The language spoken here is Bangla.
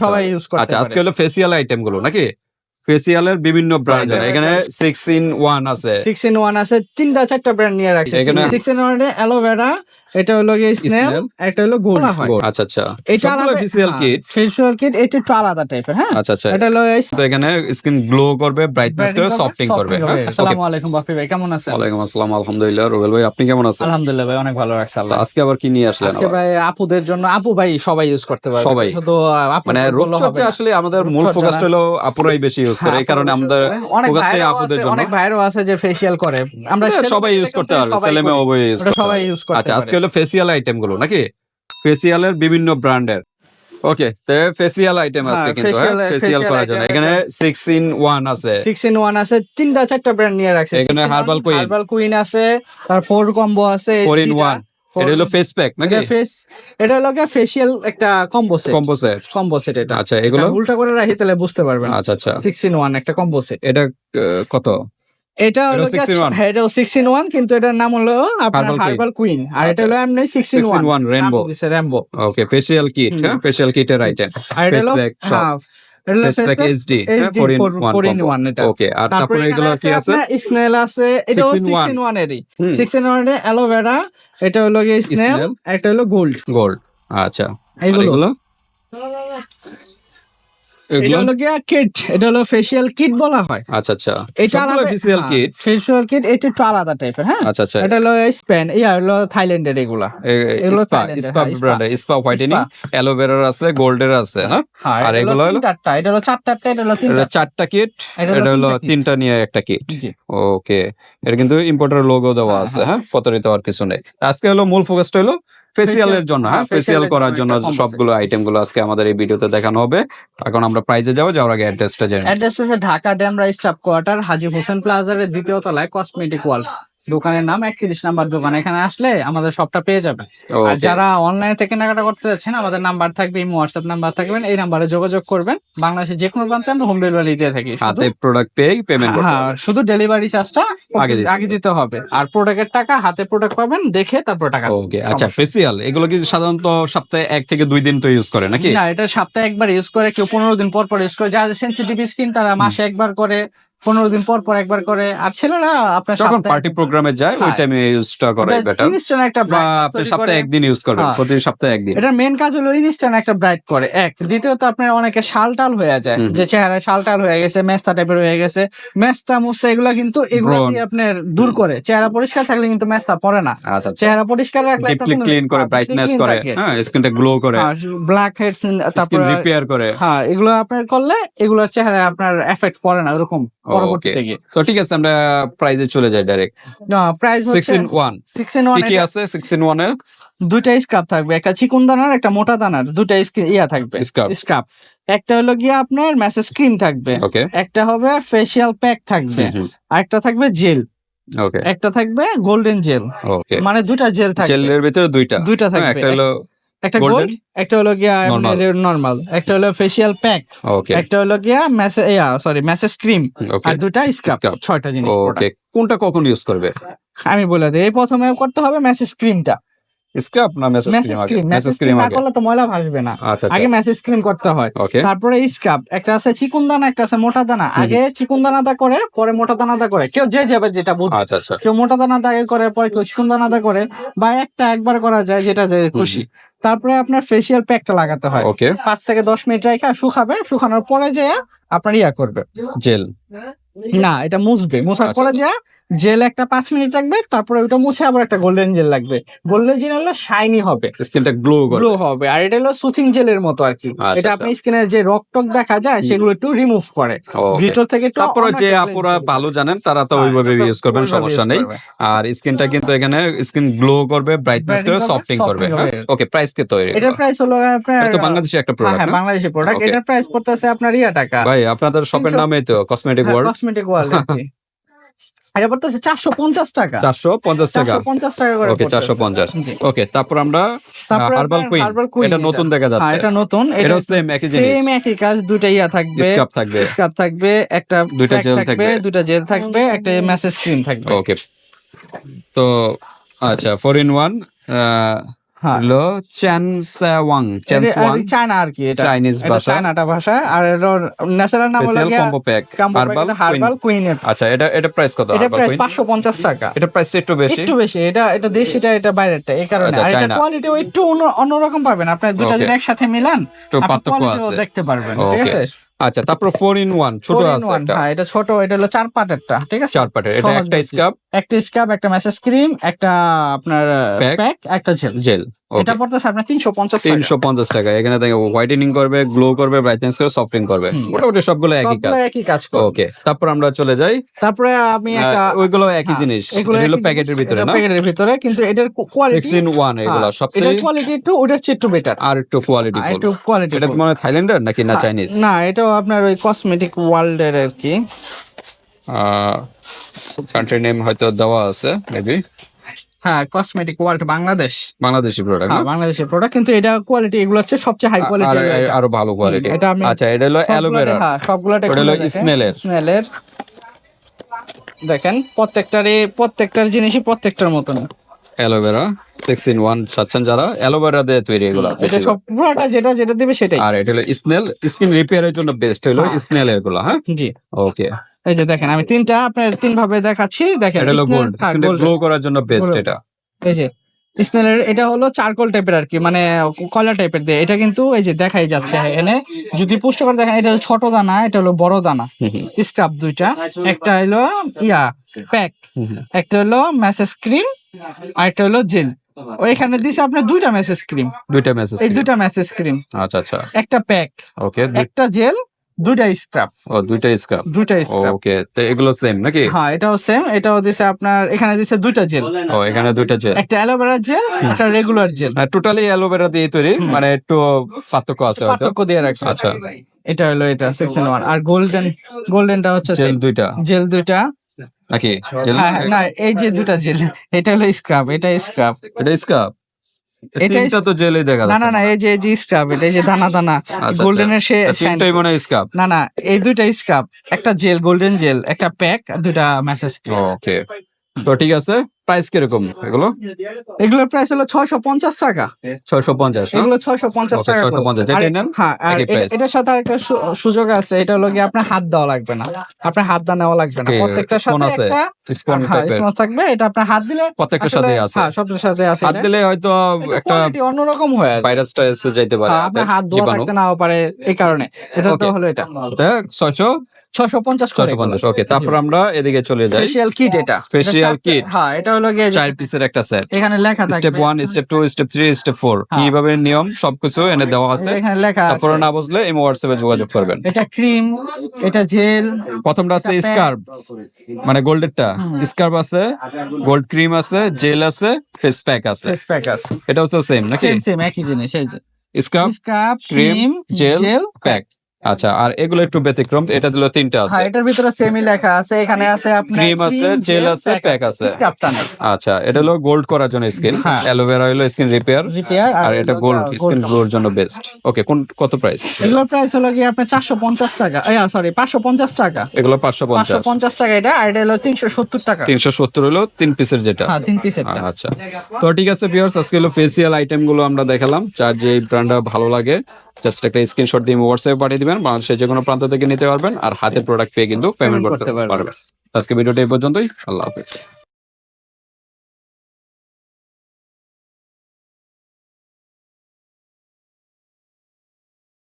সবাই ইউজ করতে আচ্ছা আজকে হলো ফেসিয়াল আইটেমগুলো নাকি? ফেসিয়ালের বিভিন্ন ব্র্যান্ড এখানে সিক্স ইন ওয়ান আছে। সিক্স ইন ওয়ান আছে তিনটা চারটা ব্র্যান্ড নিয়ে রাখছে। সিক্স ইন ওয়ানে অ্যালোভেরা এটা হলো গিয়ে স্নেল একটা হলো গোল। আচ্ছা আচ্ছা। এটা আলাদা ফেসিয়াল কিট ফেসিয়াল কিট এটা একটু আলাদা টাইপের হ্যাঁ? আচ্ছা আচ্ছা। এটা হলো তো এখানে স্কিন গ্লো করবে ব্রাইটনেস করে সফটিং করবে হ্যাঁ? আসসালামু আলাইকুম বাপি ভাই কেমন আছেন? ওয়ালাইকুম আসসালাম আলহামদুলিল্লাহ রুবেল ভাই আপনি কেমন আছেন? আলহামদুলিল্লাহ ভাই অনেক ভালো তো আল্লাহ আজকে আবার কি নিয়ে আসলেন আজকে ভাই আপুদের জন্য আপু ভাই সবাই ইউজ করতে পারবে সবাই। আপু মানে রূপচর্চা আসলে আমাদের মূল ফোকাসটা হলো আপুরাই বেশি ইউজ করে হ্যাঁ, এই কারণে আমাদের ফোকাসটাই আপুদের আছে, জন্য। অনেক ভাইরাও আছে যে ফেসিয়াল করে। আমরা হ্যাঁ, সবাই ইউজ করতে পারবে সবাই ছেলে মেয়ে উভয় ইউজ ওটা সবাই ইউজ করতে আচ্ছা আজকে পারে হলো ফেসিয়াল আইটেমগুলো নাকি? ফেসিয়ালের বিভিন্ন ব্র্যান্ডের ওকে তো ফেসিয়াল আইটেম হ্যাঁ, আজকে কিন্তু ফেসিয়াল করার জন্য। এখানে সিক্স ইন ওয়ান আছে। সিক্স ইন ওয়ান আছে তিনটা চারটা ব্র্যান্ড নিয়ে রাখছে। এখানে Herbal Queen। হার্বাল কুইন আছে তার ফোর কম্বো আছে ফোর ইন HD টা, ওয়ান এটা হলো ফেস প্যাক নাকি? ফেস এটা হলো ফেসিয়াল একটা combo set combo set combo set এটা। আচ্ছা এগুলো? উল্টা করে রাখি তাহলে বুঝতে পারবেন। আচ্ছা আচ্ছা। সিক্স ইন ওয়ান একটা কম্বো সেট এটা কত? এটা হলো এটাও 6 in 1? এটাও সিক্স ইন ওয়ান কিন্তু এটার নাম হলো আপনার হার্বাল কুইন আর এটা আচ্ছা। হলো এমনি six in 6 in one 1 rainbow। Rambo okay facial kit. হ্যাঁ ফেসিয়াল কিটের আইটেম এটা pack সব। এটা হলো face pack pack HD HD, 4 in four- 1 four in one এটা। ওকে আর তারপরে তারপরে এগুলো কি আছে স্নেল আছে এটাও 6 in six one। In one এরই হুম। Six in one aloe vera হলো গিয়ে স্নেল Snail। একটা হলো গোল্ড গোল্ড আচ্ছা এগুলো এটা হলো গিয়া কিট এটা হলো ফেসিয়াল কিট বলা হয়। আচ্ছা আচ্ছা। এটা আলাদা ফেসিয়াল কিট ফেসিয়াল কিট এটা একটু আলাদা টাইপের হ্যাঁ? আচ্ছা আচ্ছা। এটা হলো স্পেন ইয়া হলো থাইল্যান্ডের এগুলা। এগুলো স্পা স্পা হ্যাঁ, ব্র্যান্ড স্পা হোয়াইটেনিং অ্যালোভেরার আছে গোল্ডের আছে না হ্যাঁ আর এগুলো হলো? চারটা এটা হলো চারটা এটা হলো তিনটা। চারটা কিট এটা হলো তিনটা নিয়ে একটা কিট ওকে এর কিন্তু ইম্পোর্টার লোগো দেওয়া হ্যাঁ, আছে হ্যাঁ। প্রতারিত আর কিছু নেই। আজকে হলো মূল ফোকাসটা হলো ফেসিয়ালের জন্য হ্যাঁ? হ্যাঁ, ফেসিয়াল করার জন্য সবগুলো আইটেমগুলো আজকে আমাদের এই ভিডিওতে দেখানো হবে। এখন আমরা প্রাইজে যাব যাওয়ার আগে অ্যাড্রেসটা জানি অ্যাড্রেস হচ্ছে ঢাকা ড্যামরা স্টাফ কোয়ার্টার হাজি হোসেন প্লাজারের দ্বিতীয় তলায় কসমেটিক ওয়াল দোকানের নাম একত্রিশ নাম্বার দোকান। এখানে আসলে আমাদের সবটা পেয়ে যাবে। আর যারা অনলাইন থেকে কেনাকাটা করতে যাচ্ছেন আমাদের নাম্বার থাকবে এই হোয়াটসঅ্যাপ নাম্বার থাকবেন এই নাম্বারে যোগাযোগ করবেন। বাংলাদেশে যে কোনো প্রান্তে আমরা হোম ডেলিভারি দিয়ে থাকি। হাতে প্রোডাক্ট পেয়ে পেমেন্ট হ্যাঁ শুধু ডেলিভারি চার্জটা আগে দিতে আগে দিতে হবে। আর প্রোডাক্টের টাকা হাতে প্রোডাক্ট পাবেন দেখে তারপর টাকা ওকে আচ্ছা ফেসিয়াল এগুলো কি সাধারণত সপ্তাহে এক থেকে দুই দিন তো ইউজ করে নাকি? না এটা সপ্তাহে একবার ইউজ করে কেউ পনেরো দিন পর পর ইউজ করে। যারা সেন্সিটিভ স্কিন তারা মাসে একবার করে পনেরো দিন পর পর একবার করে। আর ছেলেরা আপনার যখন পার্টি প্রোগ্রামে যায় ওই হ্যাঁ। টাইমে ইউজটা করে বেটার instant একটা আপনি সপ্তাহে একদিন ইউজ করবেন হ্যাঁ। প্রতি সপ্তাহে একদিন। এটার মেন কাজ হলো ইনস্ট্যান্ট একটা ব্রাইট করে। এক দ্বিতীয়ত আপনার অনেকে শালটাল হয়ে যায়। যে চেহারায় শাল টাল হয়ে গেছে মেস্তা টাইপের হয়ে গেছে মেস্তা মুস্তা এগুলা কিন্তু এগুলো দিয়ে আপনার দূর করে। চেহারা পরিষ্কার থাকলে কিন্তু মেস্তা পড়ে না। আচ্ছা চেহারা পরিষ্কার রাখলে ক্লিন করে ব্রাইটনেস করে। হ্যাঁ স্কিনটা গ্লো করে। ব্ল্যাক হেডস স্কিন তারপর রিপেয়ার করে। হ্যাঁ এগুলো আপনার করলে এগুলোর চেহারায় আপনার এফেক্ট পড়ে না এরকম পরবর্তী Okay. থেকে। তো ঠিক আছে আমরা প্রাইজে চলে যাই ডাইরেক্ট প্রাইস সিক্স হচ্ছে ইন ওয়ান সিক্স ইন কি কি আছে? সিক্স ইন ওয়ানের? দুইটা স্ক্রাব থাকবে একটা চিকুন দানার একটা মোটা দানার দুইটা ইয়া থাকবে. স্ক্রাব একটা হলো গিয়ে আপনার মেসেজ ক্রিম থাকবে ওকে একটা হবে ফেসিয়াল প্যাক থাকবে আর একটা থাকবে জেল ওকে একটা থাকবে গোল্ডেন জেল ওকে মানে দুইটা জেল থাকবে। জেলের ভিতরে দুইটা। দুইটা হ্যাঁ, থাকবে। একটা হলো একটা গোল্ড একটা হলো গিয়া. নর্মাল একটা হলো ফেসিয়াল প্যাক একটা হলো গিয়া মেসেজ সরি মেসেজ ক্রিম আর দুইটা স্ক্রাব ছয়টা জিনিস ওকে কোনটা কখন ইউজ করবে? আমি বলে দিই প্রথমে করতে হবে মেসেজ ক্রিমটা স্ক্রাব না মেসেজ ক্রিম মেসেজ ক্রিম না করলে তো ময়লা ভাসবে না। আচ্ছা আগে আচ্ছা মেসেজ ক্রিম করতে হয়। তারপরে স্ক্রাব একটা আছে চিকুন দানা একটা আছে মোটা দানা। আগে চিকুন দানাটা করে পরে মোটা দানাটা করে। কেউ যে যাবে যেটা বুঝবে আচ্ছা কেউ মোটা দানাটা আগে করে পরে কেউ চিকুন দানাটা করে বা একটা একবার করা যায় যেটা যে খুশি। তারপরে আপনার ফেসিয়াল প্যাকটা লাগাতে হয়। ওকে পাঁচ থেকে দশ মিনিট রেখে শুকাবে শুকানোর পরে যে আপনার ইয়া করবে। জেল না এটা মুছবে। মুছার আচ্ছা। পরে যে জেল একটা পাঁচ মিনিট রাখবে তারপরে ওটা মুছে আবার একটা গোল্ডেন জেল লাগবে। গোল্ডেন জেল হলো শাইনি হবে। স্কিনটা গ্লো গ্লো হবে। আর এটা হলো সুথিং জেলের মতো আর কি আচ্ছা, এটা আচ্ছা। আপনি স্কিনের যে রক টক দেখা যায় সেগুলো একটু রিমুভ করে. ভিতর থেকে তারপরে যে আপুরা ভালো জানেন তারা তো হ্যাঁ, ওইভাবে ইউজ করবেন সমস্যা নেই। আর স্কিনটা কিন্তু এখানে স্কিন গ্লো করবে ব্রাইটনেস করবে, সফটিং করবে। ওকে প্রাইস কে তৈরি এটার প্রাইস হলো আপনার এটা বাংলাদেশি একটা হ্যাঁ, হ্যাঁ প্রোডাক্ট বাংলাদেশি প্রোডাক্ট. এটার প্রাইস পড়তেছে আপনার ইয়া টাকা। ভাই আপনাদের শপের নামই তো কসমেটিক ওয়ার্ল্ড কসমেটিক ওয়ার্ল্ড এটা পড়তেছে চারশো পঞ্চাশ টাকা। চারশো পঞ্চাশ টাকা। পঞ্চাশ টাকা করে ওকে চারশো পঞ্চাশ। ওকে তারপর আমরা হার্বাল কুইন এটা নতুন দেখা হ্যাঁ যাচ্ছে এটা নতুন। এটা সেম একই জিনিস। সেম একই কাজ দুইটা ইয়া থাকবে। স্কাপ থাকবে। স্কাপ থাকবে একটা দুইটা gel থাকবে। দুইটা জেল থাকবে একটা মেসেজ ক্রিম থাকবে। ওকে তো আচ্ছা ফোর ইন ওয়ান হ্যাঁ হলো চ্যান ওয়াং চ্যান আর কি এটা। চাইনিজ ভাষা। চায়নাটা ভাষা আর এর ন্যাচারাল নাম হলো কম্বো প্যাক হার্বাল হার্বাল কুইনের আচ্ছা এটা এটা প্রাইস কত এটা প্রাইস কুইন পাঁচশো পঞ্চাশ টাকা। এটা প্রাইসটা একটু বেশি? একটু বেশি এটা এটা দেশিটা এটা বাইরেরটা এই কারণে। আচ্ছা, আর এটা। কোয়ালিটিও একটু অন্য- অন্যরকম পাবেন। আপনার দুটো যদি একসাথে মিলান আপনি দেখতে পারবেন ঠিক আছে? আচ্ছা তারপর ফোর ইন ওয়ান ছোট আছে একটা। হ্যাঁ এটা ছোট এটা হলো চার পাটেরটা ঠিক আছে? চার পাটের এটা একটা স্কাব স্কাপ একটা স্কাব একটা ম্যাসেজ ক্রিম একটা আপনার প্যাক একটা জেল জেল এটা পড়তেছে আপনার তিনশো পঞ্চাশ তিনশো পঞ্চাশ টাকা। এখানে হোয়াইটেনিং করবে গ্লো করবে ব্রাইটনেস করবে সফটিং করবে। মোটামুটি সবগুলো একই কাজ। একই কাজ করে ওকে তারপর আমরা চলে যাই। তারপরে আমি একটা ওইগুলো একই হ্যাঁ, জিনিস। এগুলো প্যাকেটের ভিতরে না? প্যাকেটের ভিতরে কিন্তু এটার কোয়ালিটি ইন ওয়ান এগুলো এটার কোয়ালিটি একটু ওটার চেয়ে একটু বেটার আর একটু কোয়ালিটি একটু কোয়ালিটি এটা মনে হয় থাইল্যান্ডের নাকি না চাইনিজ? না এটাও আপনার ওই কসমেটিক ওয়ার্ল্ড এর আর কি। কান্ট্রি নেম হয়তো দেওয়া আছে মেবি হ্যাঁ cosmetic world Bangladesh. Bangladeshi product হ্যাঁ বাংলাদেশের প্রোডাক্ট কিন্তু এটা কোয়ালিটি এগুলো হচ্ছে সবচেয়ে হাই কোয়ালিটি আরও ভালো কোয়ালিটি এটা আমি আচ্ছা এটা হলো অ্যালোভেরা। হ্যাঁ সবগুলোটা ওটা হলো স্নেলের। স্নেলের। দেখেন প্রত্যেকটারই প্রত্যেকটার জিনিসই প্রত্যেকটার মতন। অ্যালোভেরা সিক্স ইন ওয়ান চাচ্ছেন যারা। অ্যালোভেরা দিয়ে তৈরি এগুলো এটা সব পুরোটা যেটা যেটা দিবে সেটাই। আর এটা হলো স্নেল স্কিন রিপেয়ারের জন্য বেস্ট হলো হ্যাঁ। স্নেল এগুলো হ্যাঁ? জি। ওকে এই যে দেখেন আমি তিনটা আপনার তিন ভাবে দেখাচ্ছি। দেখেন এটা হলো গোল্ড স্কিনটা গ্লো করার জন্য বেস্ট এটা। এই যে স্নেলের এটা হলো চারকোল টাইপের আর কি মানে কয়লা টাইপের দিয়ে। এটা কিন্তু এই যে দেখাই যাচ্ছে এখানে। যদি পুষ্ট করে দেখেন এটা হলো ছোট দানা এটা হলো বড় দানা। স্ক্রাব দুইটা। একটা হলো ইয়া প্যাক। একটা হলো মেসেজ ক্রিম আর একটা হলো জেল ওইখানে দিছে আপনার দুইটা মেসেজ ক্রিম দুইটা মেসেজ এই দুইটা মেসেজ ক্রিম আচ্ছা আচ্ছা। একটা প্যাক ওকে একটা জেল দুইটা স্ক্রাব ও দুইটা স্কার্ফ দুইটা স্ক্রাব ওকে তো এগুলো সেম নাকি? হ্যাঁ এটাও সেম এটাও দিছে আপনার এখানে দিছে দুইটা জেল ও এখানে দুইটা জেল একটা অ্যালোভেরা জেল একটা regular gel totally aloe vera তৈরি মানে একটু পার্থক্য আছে হয়তো। পার্থক্য দিয়ে রাখছে। আচ্ছা। এটা হলো এটা সেকশন ওয়ান আর গোল্ডেন গোল্ডেনটা হচ্ছে জেল দুইটা। জেল দুইটা। নাকি? জেল হ্যাঁ না এই যে দুটা জেল এটা হলো স্ক্রাব এটা স্ক্রাব এটা স্কার্ফ এটা তো দেখা না না না এই যে যে স্ক্রাব এটা এই যে দানা দানা আচ্ছা, তিনটাই মনে হয় না না এই দুইটা স্ক্রাব একটা জেল গোল্ডেন জেল একটা প্যাক দুইটা মেসেজ ওকে তো ঠিক আছে। প্রাইস কীরকম এগুলো? এগুলোর প্রাইস হলো ছয়শো পঞ্চাশ টাকা। ছয়শো পঞ্চাশ এগুলো ছয়শো পঞ্চাশ টাকা 650 করে। যেটা আর- নেন, হ্যাঁ আর। এটার সাথে আরেকটা সুযোগ আছে এটা হলো কি আপনার হাত দেওয়া লাগবে না। আপনার হাত দেওয়া নেওয়া লাগবে না। Okay, প্রত্যেকটার সাথে আছে? একটা স্পন হ্যাঁ টাইপের থাকবে এটা আপনার হাত দিলে প্রত্যেকটার সাথে আছে। হ্যাঁ সবটার সাথে আছে হাত দিলে হয়তো একটা অন্যরকম হয়ে আছে ভাইরাস টাইরাস যাইতে পারে হ্যাঁ, আপনার হাত ধোয়া থাকতে নাও পারে এই কারণে। এটা তো হলো এটা। ছয়শো ছয়শো পঞ্চাশ ছয়শো পঞ্চাশ ওকে তারপর আমরা এদিকে চলে যাই। ফেশিয়াল কিট এটা। চারটে- kit। হ্যাঁ এটা হলো গিয়ে চার পিসের একটা সেট এখানে লেখা থাকবে। Step one step two step three step four হ্যাঁ। কীভাবে নিয়ম? সবকিছু এনে দেওয়া আছে। এখানে লেখা তারপরে আছে না বুঝলে এই হোয়াটসঅ্যাপে যোগাযোগ করবেন। এটা ক্রিম এটা জেল প্রথমটা আছে এটা স্কার্ফ মানে গোল্ডেরটা হুম। স্কার্ফ আছে গোল্ড ক্রিম আছে জেল আছে ফেস প্যাক আছে। ফেস প্যাক আছে। এটাও তো সেম নাকি? সেম সেম একই জিনিস এই যে। Scarf scarf cream gel pack আচ্ছা আর এগুলো একটু ব্যতিক্রম এটা দিল তিনটা আছে। হ্যাঁ এটার ভিতরে সেমি লেখা আছে এখানে আছে আপনার Cream আছে, gel আছে, pack আছে। নেই আচ্ছা এটা হলো গোল্ড করার জন্য skin. Aloe vera skin repair আর এটা গোল্ড স্কিন গ্লোর জন্য বেস্ট ওকে কোন কত প্রাইস এগুলোর প্রাইস হলো কি আপনার চারশো পঞ্চাশ টাকা। সরি পাঁচশো পঞ্চাশ টাকা। এগুলো পাঁচশো পাঁচশো পঞ্চাশ পঞ্চাশ টাকা এটা আর এটা হলো তিনশো সত্তর টাকা। তিনশো সত্তর হলো তিন পিসের যেটা। হ্যাঁ তিন পিসের আচ্ছা। তো ঠিক আছে পিয়ার্স আজকে হলো ফেসিয়াল আইটেমগুলো আমরা দেখালাম। যার যে ব্র্যান্ডটা ভালো লাগে জাস্ট একটা স্ক্রিনশট দিয়ে হোয়াটসঅ্যাপে পাঠিয়ে দিবেন বাংলাদেশের যে কোনো প্রান্ত থেকে নিতে পারবেন আর হাতের প্রোডাক্ট পেয়ে কিন্তু পেমেন্ট করতে। পারবেন আজকে ভিডিওটা এই পর্যন্তই আল্লাহ হাফেজ